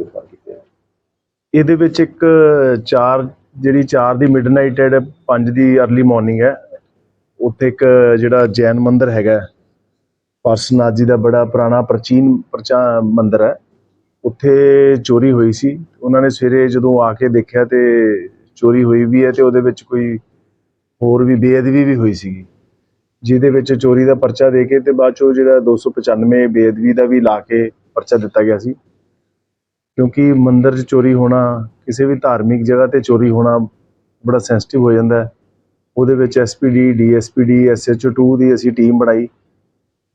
ਗ੍ਰਿਫਤਾਰ ਕੀਤੇ ਆ। ਇਹਦੇ ਵਿੱਚ ਇੱਕ 4 ਜਿਹੜੀ 4 ਦੀ ਮਿਡਨਾਈਟ ਹੈ 5 ਦੀ अर्ਲੀ ਮਾਰਨਿੰਗ ਹੈ। ਉੱਥੇ ਇੱਕ ਜਿਹੜਾ ਜੈਨ ਮੰਦਿਰ ਹੈਗਾ ਪਾਰਸਨਾਥ ਜੀ ਦਾ ਬੜਾ ਪੁਰਾਣਾ ਪ੍ਰਾਚੀਨ ਪ੍ਰਚਾ, ਮੰਦਿਰ ਹੈ। ਉੱਥੇ ਚੋਰੀ ਹੋਈ ਸੀ। ਉਹਨਾਂ ਨੇ ਸਵੇਰੇ ਜਦੋਂ ਆ ਕੇ ਦੇਖਿਆ ਤੇ ਚੋਰੀ ਹੋਈ ਵੀ ਹੈ ਤੇ ਉਹਦੇ ਵਿੱਚ ਕੋਈ ਹੋਰ ਵੀ ਬੇਅਦਬੀ ਵੀ ਹੋਈ ਸੀਗੀ। ਜਿਹਦੇ ਵਿੱਚ ਚੋਰੀ ਦਾ ਪਰਚਾ ਦੇ ਕੇ ਤੇ ਬਾਅਦ ਚੋਂ ਜਿਹੜਾ 295 ਬੇਅਦਬੀ ਦਾ ਵੀ ਲਾ ਕੇ ਪਰਚਾ ਦਿੱਤਾ ਗਿਆ ਸੀ। ਕਿਉਂਕਿ ਮੰਦਰ 'ਚ ਚੋਰੀ ਹੋਣਾ, ਕਿਸੇ ਵੀ ਧਾਰਮਿਕ ਜਗ੍ਹਾ ਤੇ ਚੋਰੀ ਹੋਣਾ ਬੜਾ ਸੈਂਸਿਟਿਵ ਹੋ ਜਾਂਦਾ ਹੈ। ਉਹਦੇ ਵਿੱਚ ਐਸਪੀਡੀ ਡੀਐਸਪੀਡੀ ਐਸਐਚਓ 2 ਦੀ ਅਸੀਂ ਟੀਮ ਬਣਾਈ,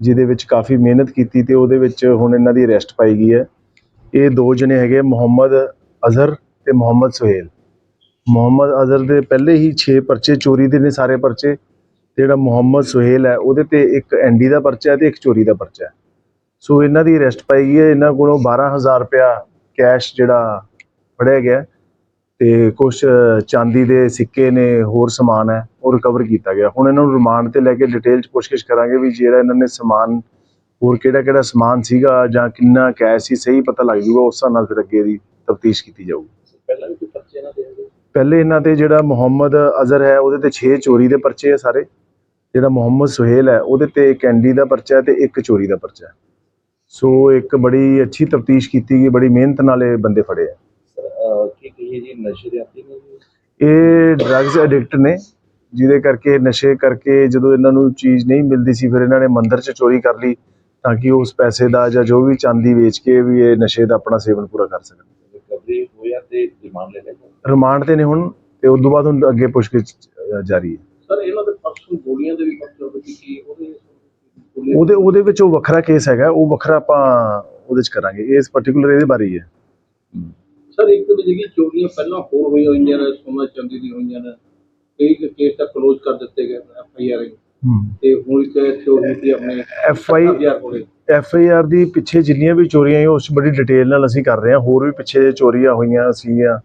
ਜਿਹਦੇ ਵਿੱਚ ਕਾਫੀ ਮਿਹਨਤ ਕੀਤੀ ਤੇ ਉਹਦੇ ਵਿੱਚ ਹੁਣ ਇਹਨਾਂ ਦੀ ਅਰੈਸਟ ਪਾਈ ਗਈ ਹੈ। ਇਹ ਦੋ ਜਣੇ ਹੈਗੇ ਮੁਹੰਮਦ ਅਜ਼ਹਰ ਤੇ ਮੁਹੰਮਦ ਸੁਹੇਲ। ਮੁਹੰਮਦ ਅਜ਼ਹਰ ਦੇ ਪਹਿਲੇ ਹੀ 6 ਪਰਚੇ ਚੋਰੀ ਦੇ ਨੇ ਸਾਰੇ ਪਰਚੇ ਜਿਹੜਾ ਮੁਹੰਮਦ ਸੁਹੇਲ ਹੈ, ਉਹਦੇ ਤੇ ਇੱਕ ਐਨਡੀ ਦਾ ਪਰਚਾ ਹੈ ਤੇ ਇੱਕ ਚੋਰੀ ਦਾ ਪਰਚਾ ਸੋ ਇਹਨਾਂ ਦੀ ਅਰੈਸਟ ਪਾਈ ਗਈ ਹੈ, ਇਹਨਾਂ ਕੋਲੋਂ 12000 ਰੁਪਇਆ ਕੈਸ਼ ਜਿਹੜਾ ਫੜਿਆ ਗਿਆ ਤੇ ਕੁਝ ਚਾਂਦੀ ਦੇ ਸਿੱਕੇ ਨੇ ਹੋਰ ਸਮਾਨ ਹੈ ਉਹ ਰਿਕਵਰ ਕੀਤਾ ਗਿਆ। ਹੁਣ ਇਹਨਾਂ ਨੂੰ ਰਿਮਾਂਡ ਤੇ ਲੈ ਕੇ ਡਿਟੇਲ ਚ ਪੁੱਛਗਿੱਛ ਕਰਾਂਗੇ ਵੀ ਜਿਹੜਾ ਇਹਨਾਂ ਨੇ ਸਮਾਨ ਹੋਰ ਕਿਹੜਾ ਕਿਹੜਾ ਸਮਾਨ ਸੀਗਾ ਜਾਂ ਕਿੰਨਾ ਕੈਸ਼ ਸੀ ਸਹੀ ਪਤਾ ਲੱਗ ਜੂਗਾ ਉਸ ਹਿਸਾਬ ਨਾਲ ਫਿਰ ਅੱਗੇ ਦੀ ਤਫਤੀਸ਼ ਕੀਤੀ ਜਾਊਗੀ। ਪਹਿਲਾਂ ਵੀ ਕੋਈ ਪਰਚੇ ਨਾ ਦੇ ਹੋਏ ਪਹਿਲੇ ਇਹਨਾਂ ਤੇ ਜਿਹੜਾ ਮੁਹੰਮਦ ਅਜ਼ਹਰ ਹੈ ਉਹਦੇ ਤੇ 6 ਚੋਰੀ ਦੇ ਪਰਚੇ ਆ ਸਾਰੇ। ਜਿਹੜਾ ਮੁਹੰਮਦ ਸੁਹੇਲ ਹੈ ਉਹਦੇ ਤੇ ਐਨਡੀ ਦਾ ਪਰਚਾ ਤੇ ਇੱਕ ਚੋਰੀ ਦਾ ਪਰਚਾ ਹੈ। ਸੋ ਇੱਕ ਬੜੀ ਅੱਛੀ ਤਫਤੀਸ਼ ਕੀਤੀ ਗਈ ਬੜੀ ਮਿਹਨਤ ਨਾਲ ਇਹ ਬੰਦੇ ਫੜੇ ਆ। ਸਰ ਅਹ, ਕੀ ਕਹੀਏ ਜੀ ਨਸ਼ੇ ਦੇ ਆਦੀ ਨੇ ਜੀ? ਇਹ ਡਰੱਗਸ ਐਡਿਕਟ ਨੇ ਜਿਹਦੇ ਕਰਕੇ ਨਸ਼ੇ ਕਰਕੇ ਜਦੋਂ ਇਹਨਾਂ ਨੂੰ ਚੀਜ਼ ਨਹੀਂ ਮਿਲਦੀ ਸੀ ਫਿਰ ਇਹਨਾਂ ਨੇ ਮੰਦਿਰ 'ਚ ਚੋਰੀ ਕਰ ਲਈ ਤਾਂ ਕਿ ਉਸ ਪੈਸੇ ਦਾ ਜਾਂ ਜੋ ਵੀ ਚਾਂਦੀ ਵੇਚ ਕੇ ਵੀ ਇਹ ਨਸ਼ੇ ਦਾ ਆਪਣਾ ਸੇਵਨ ਪੂਰਾ ਕਰ ਸਕਣ। ਰਿਕਵਰੀ ਹੋਇਆ ਤੇ ਰਿਮਾਂਡ ਲੈ ਲਿਆ ਰਿਮਾਂਡ ਤੇ ਨੇ ਹੁਣ ਤੇ ਉਸ ਤੋਂ ਬਾਅਦ ਹੁਣ ਅੱਗੇ ਪੁੱਛਗਿੱਛ ਜਾਰੀ ਹੈ। ਸਰ ਇਹਨਾਂ ਦੇ ਪਰਸੋਂ ਗੋਲੀਆਂ ਦੇ ਵੀ ਪਰਚੇ ਸੀ ਕੀ ਉਹਦੇ ਉਹਦੇ ਉਹਦੇ ਵਿੱਚ ਉਹ ਵੱਖਰਾ ਕੇਸ ਹੈਗਾ ਉਹ ਵੱਖਰਾ ਆਪਾਂ ਉਹਦੇ 'ਚ ਕਰਾਂਗੇ ਇਸ ਪਾਰਟਿਕੂਲਰ ਇਹਦੇ ਬਾਰੇ ਹੀ ਹੈ। ਸਰ ਇੱਕ ਤਾਂ ਜਿਹੜੀ ਚੋਰੀਆਂ ਪਹਿਲਾਂ ਹੋਰ ਹੋਈਆਂ ਹੋਈਆਂ ਨੇ ਸੋਨਾ ਚਾਂਦੀ ਦੀ ਹੋਈਆਂ ਨੇ ਕਈ ਕੇਸ ਤਾਂ ਕਲੋਜ਼ ਕਰ ਦਿੱਤੇ ਗਏ ਐਫ ਆਈ ਆਰ ਤੇ ਹੁਣ ਇੱਕ ਚੋਰੀ ਦੀ ਆਪਣੇ F I F I R ਦੀ ਪਿੱਛੇ ਜਿੰਨੀਆਂ ਵੀ ਚੋਰੀਆਂ ਹੋਈਆਂ ਉਸ ਬੜੀ ਡਿਟੇਲ ਨਾਲ ਅਸੀਂ ਕਰ ਰਹੇ ਹਾਂ। ਹੋਰ ਵੀ ਪਿੱਛੇ ਚੋਰੀਆਂ ਹੋਈਆਂ ਸੀਗੀਆਂ।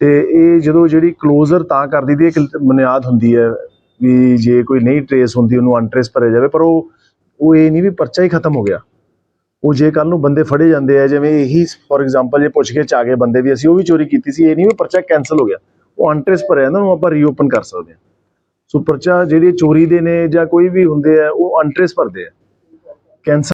ਤੇ ਇਹ ਜਦੋਂ ਜਿਹੜੀ ਕਲੋਜ਼ਰ ਤਾਂ ਕਰ ਦਿੱਤੀ ਇੱਕ ਬੁਨਿਆਦ ਹੁੰਦੀ ਹੈ ਵੀ ਜੇ ਕੋਈ ਨਹੀਂ ਟਰੇਸ ਹੁੰਦੀ ਉਹਨੂੰ ਅਨਟਰੇਸ ਭਰਿਆ ਜਾਵੇ ਪਰ ਉਹ ਉਹ ਇਹ ਨਹੀਂ ਵੀ ਪਰਚਾ ਹੀ ਖਤਮ ਹੋ ਗਿਆ। ਉਹ ਜੇ ਕੱਲ ਨੂੰ ਬੰਦੇ ਫੜੇ ਜਾਂਦੇ ਆ, ਜਿਵੇਂ ਇਹੀ ਫੋਰ ਐਗਜ਼ਾਮਪਲ ਜੇ ਪੁੱਛ ਕੇ ਚ ਆ ਗਏ ਬੰਦੇ ਵੀ, ਅਸੀਂ ਉਹ ਵੀ ਚੋਰੀ ਕੀਤੀ ਸੀ, ਇਹ ਨਹੀਂ ਵੀ ਪਰਚਾ ਕੈਨਸਲ ਹੋ ਗਿਆ। ਉਹ ਅਨਟਰੇਸ ਭਰਿਆ ਜਾਂਦਾ, ਉਹਨੂੰ ਆਪਾਂ ਰੀਓਪਨ ਕਰ ਸਕਦੇ ਹਾਂ ਸੋ ਪਰਚਾ ਜਿਹੜੀ ਚੋਰੀ ਦੇ ਨੇ ਜਾਂ ਕੋਈ ਵੀ ਹੁੰਦੇ ਆ, ਉਹ ਅਨਟਰੇਸ ਭਰਦੇ ਆ। ਕੈਂਸਰ